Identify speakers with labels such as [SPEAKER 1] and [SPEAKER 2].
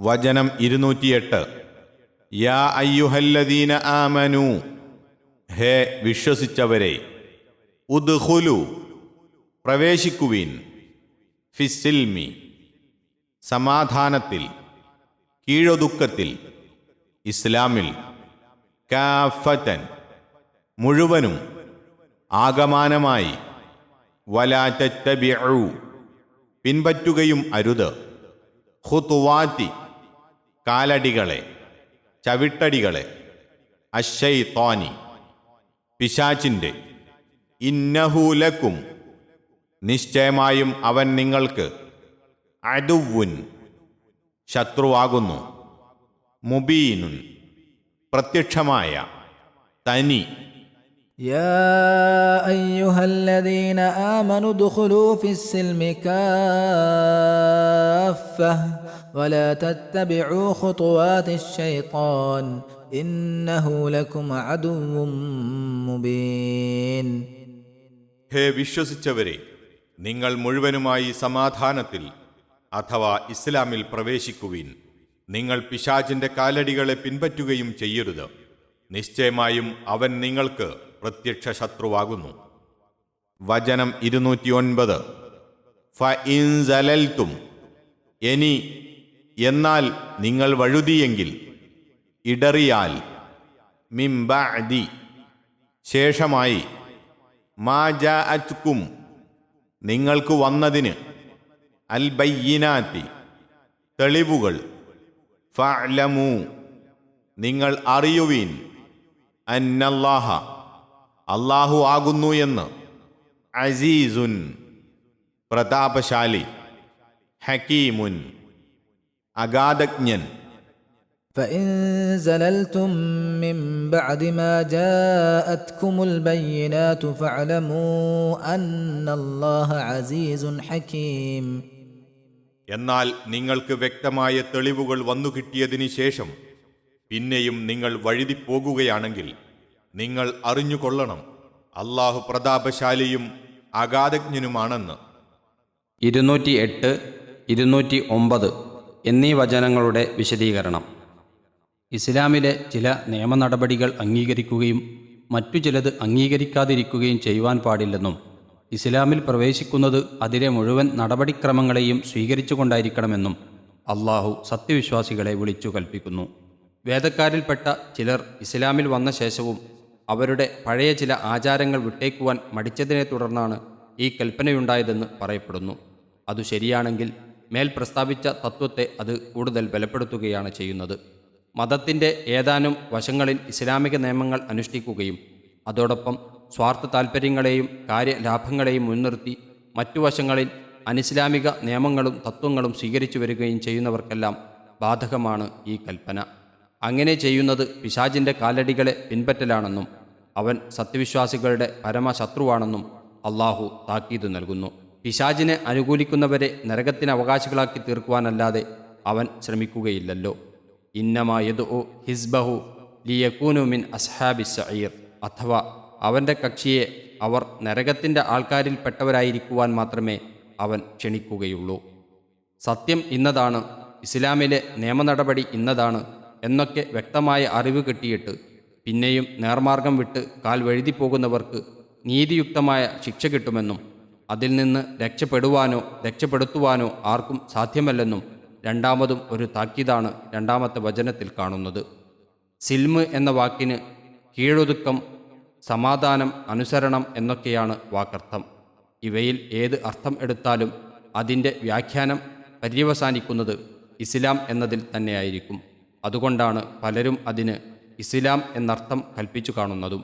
[SPEAKER 1] വചനം ഇരുന്നൂറ്റിയെട്ട്. യാ അയ്യുഹല്ലദീന ആമനു. ഹേ വിശ്വസിച്ചവരെ ഉദ്ഹുലു പ്രവേശിക്കുവിൻ ഫിസിൽമി സമാധാനത്തിൽ കീഴൊതുക്കത്തിൽ ഇസ്ലാമിൽ കാഫത്തൻ മുഴുവനും ആകമാനമായി വലാറ്റബിഉ പിൻപറ്റുകയും അരുത്. ഹുതുവാറ്റി കാലടികളെ ചവിട്ടടികളെ അശൈത്തോനി പിശാച്ചിന്റെ ഇന്നഹൂലക്കും നിശ്ചയമായും അവൻ നിങ്ങൾക്ക് അടുവുൻ ശത്രുവാകുന്നു മുബീനുൻ പ്രത്യക്ഷമായ തനി
[SPEAKER 2] يا ايها الذين امنوا ادخلوا في السلم كافه ولا تتبعوا خطوات الشيطان انه لكم عدو مبين
[SPEAKER 1] ഹേ വിശ്വസിച്ചവരെ നിങ്ങൾ മുഴുവനുമായി സമാധാനത്തിൽ അഥവാ ഇസ്ലാമിൽ പ്രവേശിക്കുവിൻ നിങ്ങൾ പിശാചിന്റെ കാലടികളെ പിൻപറ്റുകയും ചെയ്യരുത് നിശ്ചയമായും അവൻ നിങ്ങൾക്ക് പ്രത്യക്ഷ ശത്രുവാകുന്നു വചനം ഇരുന്നൂറ്റിയൊൻപത് ഫ ഇൻസലൽത്തും എനി എന്നാൽ നിങ്ങൾ വഴുതിയെങ്കിൽ ഇടറിയാൽ മിംബഅദി ശേഷമായി മാ ജാഅത്കും. നിങ്ങൾക്ക് വന്നതിന് അൽ ബയ്യിനാത്തി. തെളിവുകൾ. ഫഅലമു. നിങ്ങൾ അറിയുവീൻ. അന്നല്ലാഹ അള്ളാഹു ആകുന്നു എന്ന് അസീസുൻ പ്രതാപശാലി ഹക്കീമുൻ അഗാധജ്ഞൻ
[SPEAKER 2] فان زللتم من بعد ما جاءتكم البينات فاعلموا ان الله عزيز حكيم
[SPEAKER 1] എന്നാൽ നിങ്ങൾക്ക് വ്യക്തമായ തെളിവുകൾ വന്നു കിട്ടിയതിന് ശേഷം പിന്നെയും നിങ്ങൾ വഴുതിപ്പോകുകയാണെങ്കിൽ നിങ്ങൾ അറിഞ്ഞുകൊള്ളണം. അള്ളാഹു പ്രതാപശാലിയും അഗാധജ്ഞനുമാണെന്ന്
[SPEAKER 3] ഇരുന്നൂറ്റി എട്ട് ഇരുന്നൂറ്റി ഒമ്പത് എന്നീ വചനങ്ങളുടെ വിശദീകരണം. ഇസ്ലാമിലെ ചില നിയമ നടപടികൾ അംഗീകരിക്കുകയും മറ്റു ചിലത് അംഗീകരിക്കാതിരിക്കുകയും ചെയ്യുവാൻ പാടില്ലെന്നും ഇസ്ലാമിൽ പ്രവേശിക്കുന്നത് അതിലെ മുഴുവൻ നടപടിക്രമങ്ങളെയും സ്വീകരിച്ചുകൊണ്ടായിരിക്കണമെന്നും അള്ളാഹു സത്യവിശ്വാസികളെ വിളിച്ചു കൽപ്പിക്കുന്നു. വേദക്കാരിൽപ്പെട്ട ചിലർ ഇസ്ലാമിൽ വന്ന ശേഷവും അവരുടെ പഴയ ചില ആചാരങ്ങൾ വിട്ടേക്കുവാൻ മടിച്ചതിനെ തുടർന്നാണ് ഈ കൽപ്പനയുണ്ടായതെന്ന് പറയപ്പെടുന്നു. അതു ശരിയാണെങ്കിൽ മേൽ പ്രസ്താവിച്ച തത്വത്തെ അത് കൂടുതൽ ബലപ്പെടുത്തുകയാണ് ചെയ്യുന്നത്. മതത്തിന്റെ ഏതാനും വശങ്ങളിൽ ഇസ്ലാമിക നിയമങ്ങൾ അനുഷ്ഠിക്കുകയും അതോടൊപ്പം സ്വാർത്ഥ താൽപ്പര്യങ്ങളെയും കാര്യലാഭങ്ങളെയും മുൻനിർത്തി മറ്റു വശങ്ങളിൽ അനിസ്ലാമിക നിയമങ്ങളും തത്വങ്ങളും സ്വീകരിച്ചു വരികയും ചെയ്യുന്നവർക്കെല്ലാം ബാധകമാണ് ഈ കൽപ്പന. അങ്ങനെ ചെയ്യുന്നത് പിശാചിന്റെ കാലടികളെ പിൻപറ്റലാണെന്നും അവൻ സത്യവിശ്വാസികളുടെ പരമശത്രുവാണെന്നും അള്ളാഹു താക്കീത് നൽകുന്നു. പിശാജിനെ അനുകൂലിക്കുന്നവരെ നരകത്തിന് അവകാശികളാക്കി തീർക്കുവാനല്ലാതെ അവൻ ശ്രമിക്കുകയില്ലല്ലോ. ഇന്നമായതു ഹിസ്ബഹു ലിയക്കൂനു മിൻ അസ്ഹാബി സയീർ അഥവാ അവന്റെ കക്ഷിയെ അവർ നരകത്തിന്റെ ആൾക്കാരിൽപ്പെട്ടവരായിരിക്കുവാൻ മാത്രമേ അവൻ ക്ഷണിക്കുകയുള്ളൂ. സത്യം ഇന്നതാണ് ഇസ്ലാമിലെ നിയമനടപടി ഇന്നതാണ് എന്നൊക്കെ വ്യക്തമായ അറിവ് കിട്ടിയിട്ട് പിന്നെയും നേർമാർഗം വിട്ട് കാൽ വഴുതിപ്പോകുന്നവർക്ക് നീതിയുക്തമായ ശിക്ഷ കിട്ടുമെന്നും അതിൽ നിന്ന് രക്ഷപ്പെടുവാനോ രക്ഷപ്പെടുത്തുവാനോ ആർക്കും സാധ്യമല്ലെന്നും രണ്ടാമതും ഒരു താക്കീതാണ് രണ്ടാമത്തെ വചനത്തിൽ കാണുന്നത്. സിൽമ് എന്ന വാക്കിന് കീഴൊതുക്കം സമാധാനം അനുസരണം എന്നൊക്കെയാണ് വാക്കർത്ഥം. ഇവയിൽ ഏത് അർത്ഥം എടുത്താലും അതിന്റെ വ്യാഖ്യാനം പര്യവസാനിക്കുന്നത് ഇസ്ലാം എന്നതിൽ തന്നെയായിരിക്കും. അതുകൊണ്ടാണ് പലരും അതിന് ഇസ്ലാം എന്നർത്ഥം കൽപ്പിച്ചു കാണുന്നതും.